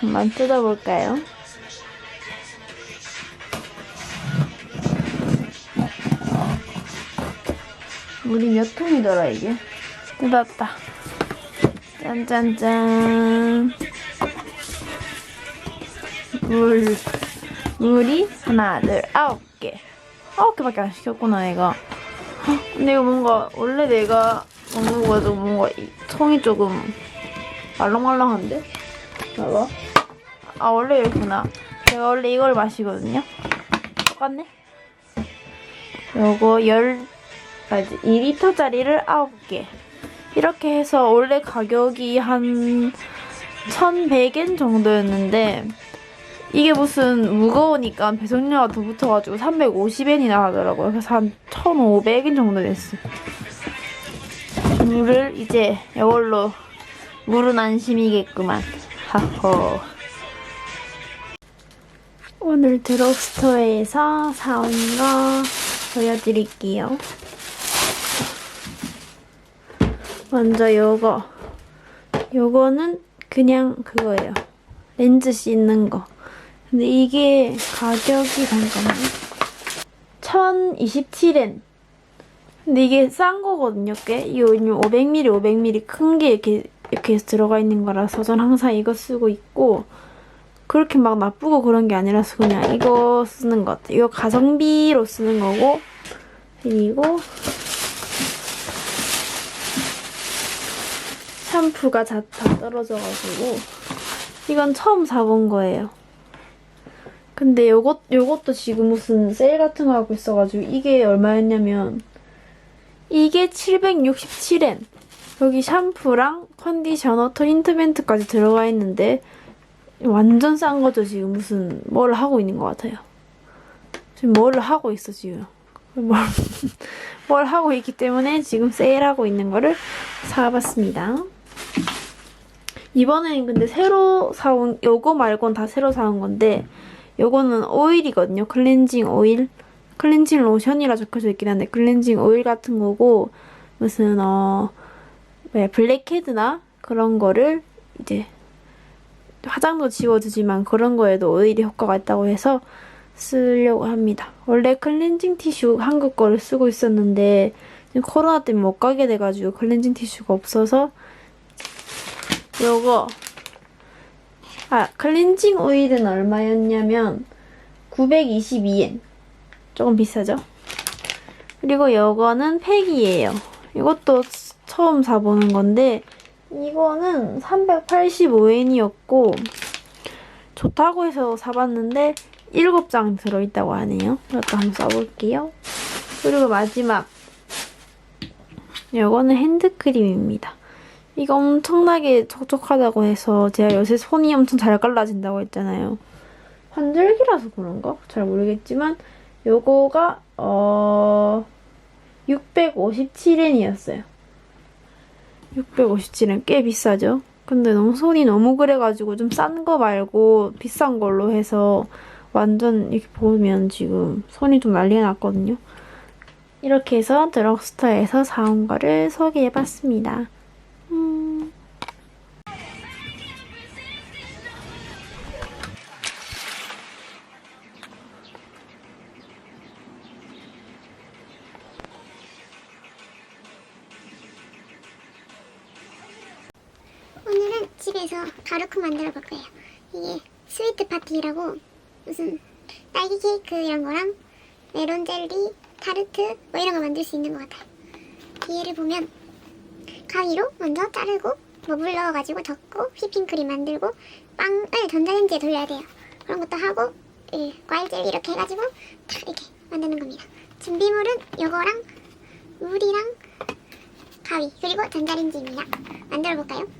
한번 뜯어볼까요? 물이 몇 통이더라 이게? 뜯었다. 짠짠짠. 물 물이 하나 둘 아홉 개. 아홉 개밖에 안 시켰구나 내가. 헉, 근데 이거 뭔가 원래 내가 먹는 거도 뭔가 이 통이 조금 말랑말랑한데? 봐봐. 아 원래 이렇구나. 제가 원래 이걸 마시거든요. 똑같네. 요거 열 아지 2리터짜리를 9개. 이렇게 해서 원래 가격이 한 1,100엔 정도였는데 이게 무슨 무거우니까 배송료가 더 붙어가지고 350엔이나 하더라고요. 그래서 한 1,500엔 정도 됐어. 물을 이제 이걸로 물은 안심이겠구만. 하호. 오늘 드럭스토어에서 사온 거 보여드릴게요. 먼저 요거. 요거는 그냥 그거예요. 렌즈 씻는 거. 근데 이게 가격이 잠깐만. 1027엔. 근데 이게 싼 거거든요, 꽤. 이거 500ml, 500ml 큰 게 이렇게, 이렇게 들어가 있는 거라서 전 항상 이거 쓰고 있고, 그렇게 막 나쁘고 그런 게 아니라서 그냥 이거 쓰는 것 같아요. 이거 가성비로 쓰는 거고, 그리고 샴푸가 다, 다 떨어져가지고, 이건 처음 사본 거예요. 근데 요것, 요것도 지금 무슨 세일 같은 거 하고 있어가지고, 이게 얼마였냐면, 이게 767엔. 여기 샴푸랑 컨디셔너, 트리트멘트까지 들어가 있는데, 완전 싼 거죠, 지금. 무슨, 뭘 하고 있는 것 같아요. 지금 뭘 하고 있어, 지금. 뭘, 뭘 하고 있기 때문에 지금 세일하고 있는 거를 사봤습니다. 이번에는 근데 새로 사온, 요거 말곤 다 새로 사온 건데, 요거는 오일이거든요. 클렌징 오일. 클렌징 로션이라 적혀져 있긴 한데, 클렌징 오일 같은 거고, 무슨, 어, 왜, 블랙헤드나 그런 거를 이제 화장도 지워주지만 그런 거에도 오일이 효과가 있다고 해서 쓰려고 합니다. 원래 클렌징 티슈 한국 거를 쓰고 있었는데 지금 코로나 때문에 못 가게 돼가지고 클렌징 티슈가 없어서 요거 아 클렌징 오일은 얼마였냐면 922엔 조금 비싸죠? 그리고 요거는 팩이에요. 이것도 처음 사보는 건데 이거는 385엔이었고 좋다고 해서 사봤는데 7장 들어있다고 하네요. 이것도 한번 써볼게요. 그리고 마지막 이거는 핸드크림입니다. 이거 엄청나게 촉촉하다고 해서 제가 요새 손이 엄청 잘 갈라진다고 했잖아요. 환절기라서 그런가? 잘 모르겠지만 요거가 어 657엔이었어요. 657엔 꽤 비싸죠? 근데 너무 손이 너무 그래가지고 좀 싼 거 말고 비싼 걸로 해서 완전 이렇게 보면 지금 손이 좀 난리가 났거든요. 이렇게 해서 드럭스토어에서 사온 거를 소개해봤습니다. 가루크 만들어 볼 거예요. 이게 스위트 파티라고 무슨 딸기 케이크 이런 거랑 메론 젤리, 타르트 뭐 이런 거 만들 수 있는 것 같아요. 뒤에를 보면 가위로 먼저 자르고 뭐물 넣어가지고 젓고 휘핑크림 만들고 빵을 전자레인지에 돌려야 돼요. 그런 것도 하고 이 과일 젤리 이렇게 해가지고 탁 이렇게 만드는 겁니다. 준비물은 요거랑 물이랑 가위 그리고 전자레인지입니다. 만들어 볼까요?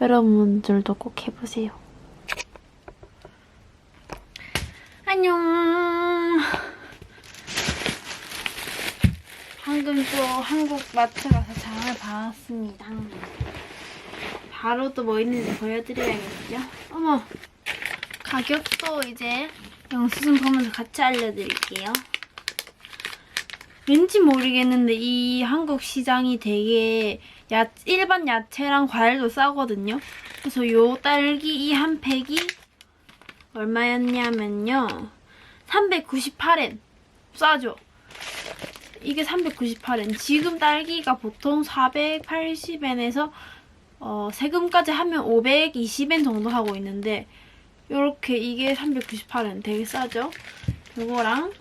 여러분들도 꼭 해보세요. 안녕. 방금 또 한국 마트 가서 장을 봐왔습니다. 바로 또 뭐 있는지 보여드려야겠죠? 어머, 가격도 이제 영수증 보면서 같이 알려드릴게요. 왠지 모르겠는데 이 한국 시장이 되게 야, 일반 야채랑 과일도 싸거든요. 그래서 요 딸기 이 한 팩이 얼마였냐면요. 398엔. 싸죠? 이게 398엔. 지금 딸기가 보통 480엔에서 어, 세금까지 하면 520엔 정도 하고 있는데 요렇게 이게 398엔 되게 싸죠? 요거랑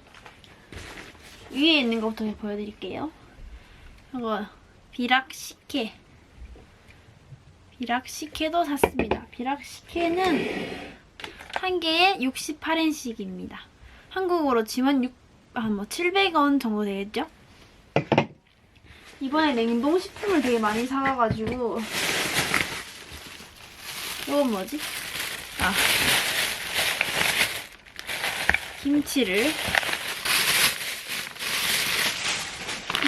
위에 있는 것부터 보여드릴게요. 이거 비락식혜 비락식혜도 샀습니다. 비락식혜는 한 개에 68엔씩입니다. 한국으로 치면 6, 한뭐 700원 정도 되겠죠? 이번에 냉동 식품을 되게 많이 사가가지고 이건 뭐지? 아 김치를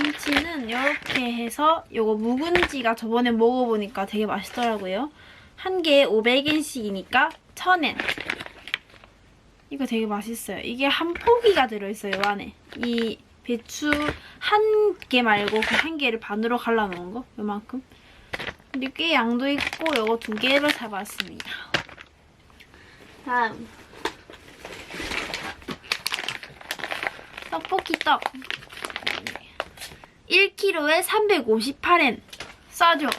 김치는 이렇게 해서 요거 묵은지가 저번에 먹어보니까 되게 맛있더라고요. 한 개에 500엔씩이니까 1000엔. 이거 되게 맛있어요. 이게 한 포기가 들어있어요, 안에. 이 배추 한 개 말고 그 한 개를 반으로 갈라놓은 거, 요만큼. 근데 꽤 양도 있고 요거 두 개를 사봤습니다. 다음. 떡볶이 떡. 1kg에 358엔. 싸죠?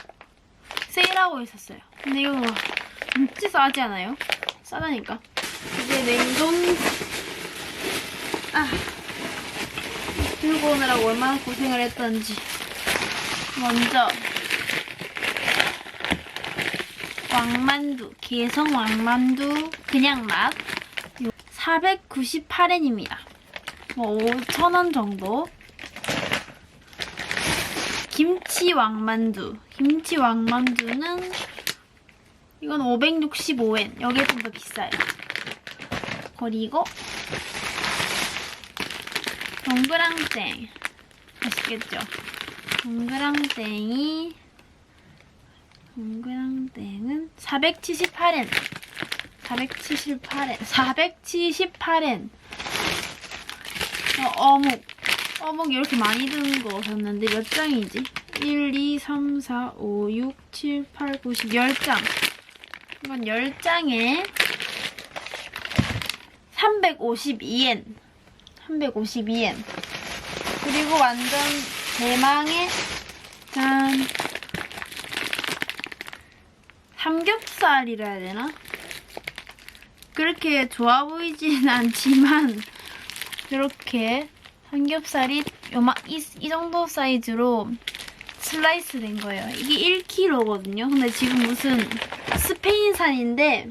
세일하고 있었어요. 근데 이거 진짜 싸지 않아요? 싸다니까. 이게 냉동, 아. 들고 오느라고 얼마나 고생을 했던지. 먼저, 왕만두, 개성 왕만두, 그냥 맛. 498엔입니다. 뭐, 5,000원 정도. 김치 왕만두. 김치 왕만두는 이건 565엔. 여기 좀더 비싸요. 그리고 동그랑땡. 맛있겠죠? 동그랑땡이 동그랑땡은 478엔. 478엔. 478엔. 어, 어묵. 어묵 이렇게 많이 드는 거 샀는데 몇 장이지? 1, 2, 3, 4, 5, 6, 7, 8, 9, 10, 10장. 이건 10장에 352엔. 352엔. 그리고 완전 대망의 짠. 삼겹살이라 해야 되나? 그렇게 좋아 보이진 않지만 이렇게 삼겹살이 요마 이, 이 정도 사이즈로 슬라이스 된 거예요. 이게 1kg거든요. 근데 지금 무슨 스페인산인데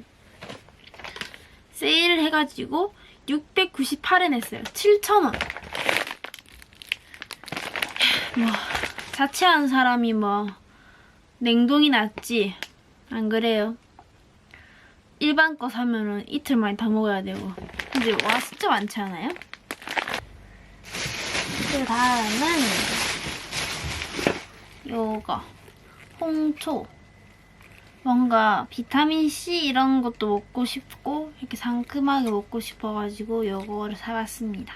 세일을 해가지고 698엔 했어요. 7,000원. 뭐 자취하는 사람이 뭐 냉동이 낫지 안 그래요? 일반 거 사면은 이틀 만에 다 먹어야 되고 근데 와 진짜 많지 않아요? 그 다음은 요거. 홍초. 뭔가 비타민C 이런 것도 먹고 싶고 이렇게 상큼하게 먹고 싶어가지고 요거를 사봤습니다.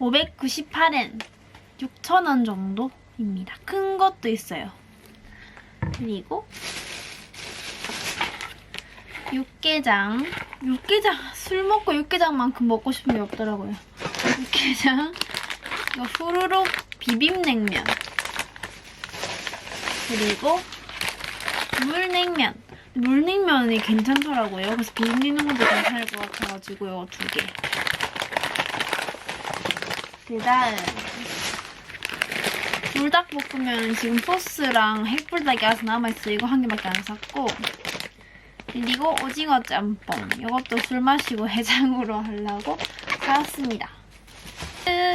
598엔 6,000원 정도입니다. 큰 것도 있어요. 그리고 육개장. 육개장 술 먹고 육개장만큼 먹고 싶은 게 없더라고요. 육개장 이거 후루룩 비빔냉면. 그리고 물냉면. 물냉면이 괜찮더라고요. 그래서 비빔냉면도 괜찮을 것 같아가지고 이거 두 개. 그 다음 불닭볶음면 지금 소스랑 핵불닭이 아직 남아있어 이거 한 개밖에 안 샀고. 그리고 오징어 짬뽕. 이것도 술 마시고 해장으로 하려고 사왔습니다. 끝!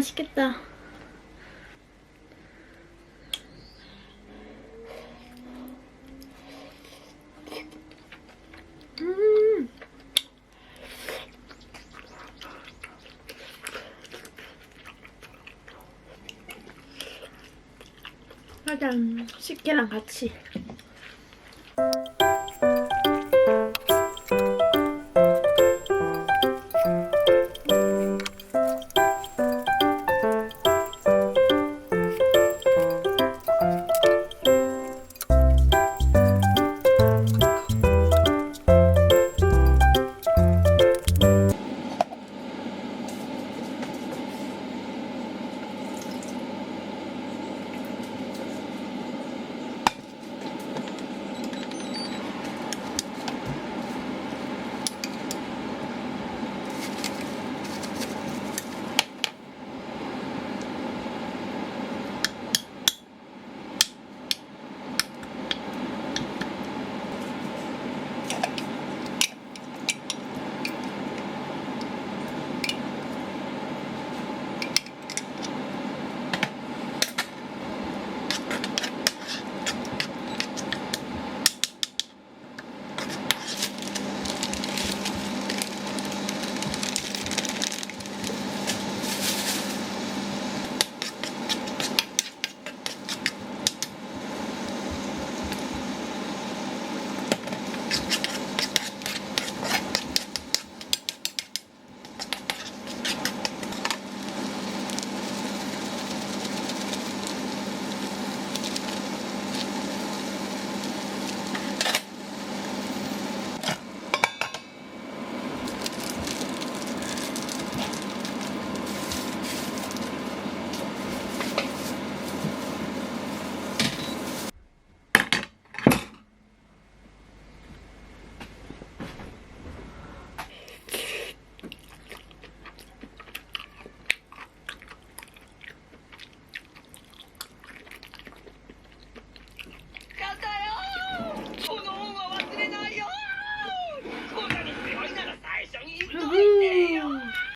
맛있겠다. 음. 짜잔. 식기랑 같이.